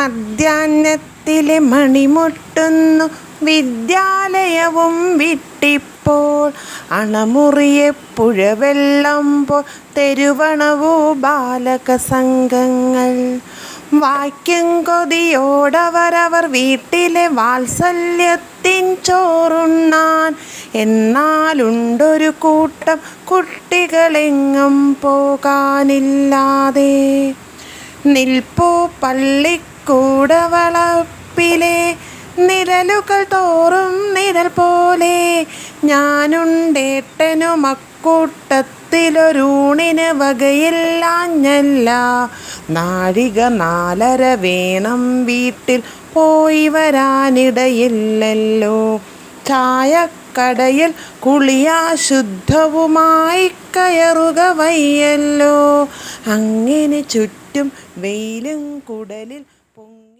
മധ്യാഹ്നത്തിലെ മണിമുട്ടുന്നു. വിദ്യാലയവും വിട്ടിപ്പോൾ. അണമുറിയെ പുഴവെള്ളം പോ തെരുവണവോ ബാലക സംഘങ്ങൾ വാക്യം കൊതിയോടവരവർ വീട്ടിലെ വാത്സല്യത്തിൻ ചോറുണ്ണാൻ. എന്നാലുണ്ടൊരു കൂട്ടം കുട്ടികളെങ്ങും പോകാനില്ലാതെ. നിൽപ്പു പള്ളിക്കൂടവളപ്പിലെ നിഴലുകൾ തോറും നിഴൽ പോലെ ഞാനുണ്ടേട്ടനു മക്കൂട്ടത്തിലൊരൂണിന് വകയില്ലാഞ്ഞല്ല നാഴിക നാലര വേണം വീട്ടിൽ പോയി വരാനിടയില്ലല്ലോ. ചായക്കടയിൽ കുളിയാശുദ്ധവുമായി കയറുക വയ്യല്ലോ. അങ്ങനെ ചുറ്റും വെയിലും കുടലിൽ kung